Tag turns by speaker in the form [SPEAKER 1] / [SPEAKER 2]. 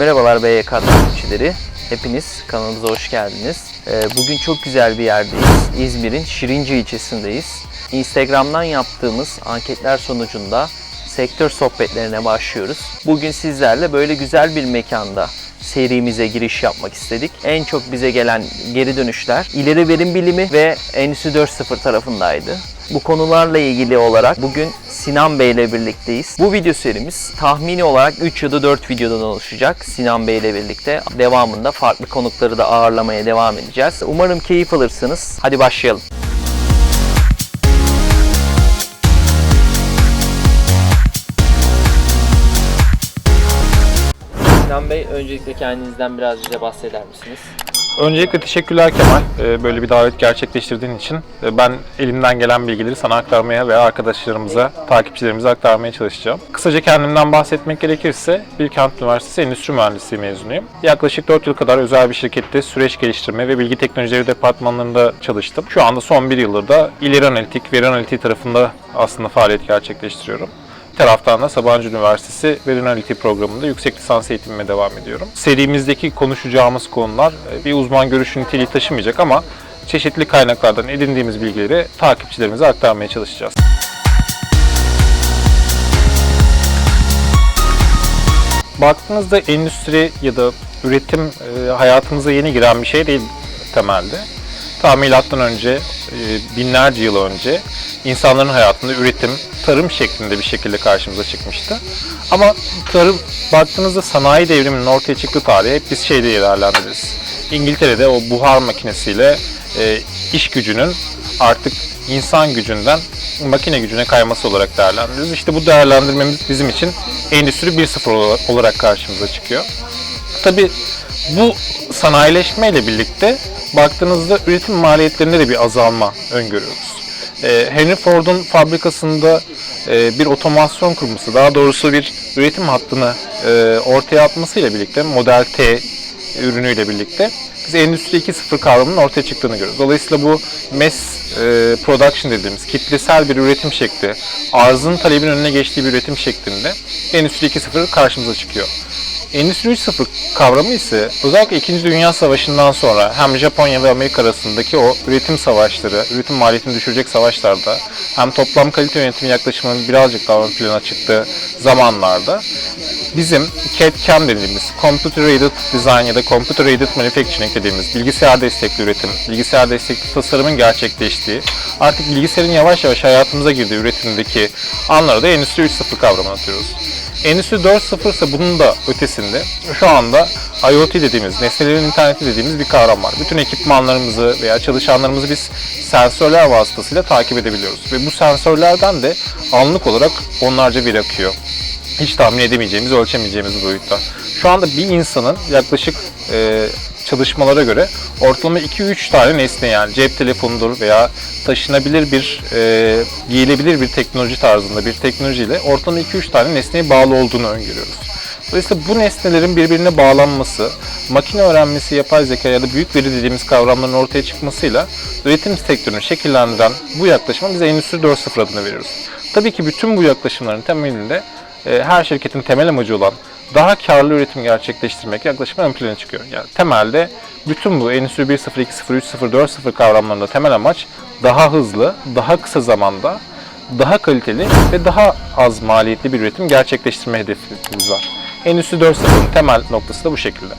[SPEAKER 1] Merhabalar BYK takipçileri. Hepiniz kanalımıza hoş geldiniz. Ee, Bugün çok güzel bir yerdeyiz. İzmir'in Şirince ilçesindeyiz. Instagram'dan yaptığımız anketler sonucunda sektör sohbetlerine başlıyoruz. Bugün sizlerle böyle güzel bir mekanda serimize giriş yapmak istedik. En çok bize gelen geri dönüşler ileri verim bilimi ve Endüstri 4.0 tarafındaydı. Bu konularla ilgili olarak bugün Sinan Bey ile birlikteyiz. Bu video serimiz tahmini olarak 3 ya da 4 videodan oluşacak Sinan Bey ile birlikte. Devamında farklı konukları da ağırlamaya devam edeceğiz. Umarım keyif alırsınız. Hadi başlayalım. Sinan Bey öncelikle kendinizden biraz bize bahseder misiniz?
[SPEAKER 2] Öncelikle teşekkürler Kemal. Ee, Böyle bir davet gerçekleştirdiğin için. Ee, Ben elimden gelen bilgileri sana aktarmaya ve arkadaşlarımıza, takipçilerimize aktarmaya çalışacağım. Kısaca kendimden bahsetmek gerekirse Bilkent Üniversitesi Endüstri Mühendisliği mezunuyum. Yaklaşık 4 yıl kadar özel bir şirkette süreç geliştirme ve bilgi teknolojileri departmanlarında çalıştım. Şu anda son bir yıldır da ileri analitik, veri analitiği tarafında aslında faaliyet gerçekleştiriyorum. Taraftan da Sabancı Üniversitesi Veri Analitiği programında yüksek lisans eğitimime devam ediyorum. Serimizdeki konuşacağımız konular e, bir uzman görüşü niteliği taşımayacak ama çeşitli kaynaklardan edindiğimiz bilgileri takipçilerimize aktarmaya çalışacağız. Baktığınızda endüstri ya da üretim e, hayatımıza yeni giren bir şey değil temelde. Ta milattan önce, binlerce yıl önce insanların hayatında üretim, tarım şeklinde bir şekilde karşımıza çıkmıştı. Ama tarım, baktığınızda sanayi devriminin ortaya çıktığı tarihi hep biz şeyde değerlendiririz. İngiltere'de o buhar makinesiyle e, iş gücünün artık insan gücünden makine gücüne kayması olarak değerlendiririz. İşte bu değerlendirmemiz bizim için Endüstri 1.0 olarak karşımıza çıkıyor. Tabii bu sanayileşmeyle birlikte baktığınızda üretim maliyetlerinde de bir azalma öngörüyoruz. Ee, Henry Ford'un fabrikasında e, bir otomasyon kurması, daha doğrusu bir üretim hattını e, ortaya atmasıyla birlikte Model T ürünüyle birlikte biz Endüstri 2.0 kavramının ortaya çıktığını görüyoruz. Dolayısıyla bu mass e, production dediğimiz kitlesel bir üretim şekli, arzın talebin önüne geçtiği bir üretim şeklinde Endüstri 2.0 karşımıza çıkıyor. Endüstri 3.0 kavramı ise özellikle 2. Dünya Savaşı'ndan sonra hem Japonya ve Amerika arasındaki o üretim savaşları, üretim maliyetini düşürecek savaşlarda hem toplam kalite yönetimi yaklaşımının birazcık daha ön plana çıktığı zamanlarda bizim CAD-CAM dediğimiz Computer Aided Design ya da Computer Aided Manufacturing dediğimiz bilgisayar destekli üretim, bilgisayar destekli tasarımın gerçekleştiği, artık bilgisayarın yavaş yavaş hayatımıza girdiği üretimdeki anlara da Endüstri 3.0 kavramını atıyoruz. Endüstri 4.0 ise bunun da ötesinde şu anda IoT dediğimiz, nesnelerin interneti dediğimiz bir kavram var. Bütün ekipmanlarımızı veya çalışanlarımızı biz sensörler vasıtasıyla takip edebiliyoruz. Ve bu sensörlerden de anlık olarak onlarca veri akıyor hiç tahmin edemeyeceğimiz, ölçemeyeceğimiz boyutta. Şu anda bir insanın yaklaşık e, çalışmalara göre ortalama 2-3 tane nesne yani cep telefonudur veya taşınabilir bir, e, giyilebilir bir teknoloji tarzında bir teknolojiyle ortalama 2-3 tane nesneye bağlı olduğunu öngörüyoruz. Dolayısıyla bu nesnelerin birbirine bağlanması, makine öğrenmesi, yapay zeka ya da büyük veri dediğimiz kavramların ortaya çıkmasıyla üretim sektörünü şekillendiren bu yaklaşıma biz Endüstri 4.0 adını veriyoruz. Tabii ki bütün bu yaklaşımların temelinde e, her şirketin temel amacı olan daha karlı üretim gerçekleştirmek yaklaşımı ön plana çıkıyor. Yani temelde bütün bu Endüstri 1.0, 2.0, 3.0, 4.0 kavramlarında temel amaç daha hızlı, daha kısa zamanda, daha kaliteli ve daha az maliyetli bir üretim gerçekleştirme hedefimiz var. Endüstri 4.0'ın temel noktası da bu şekilde.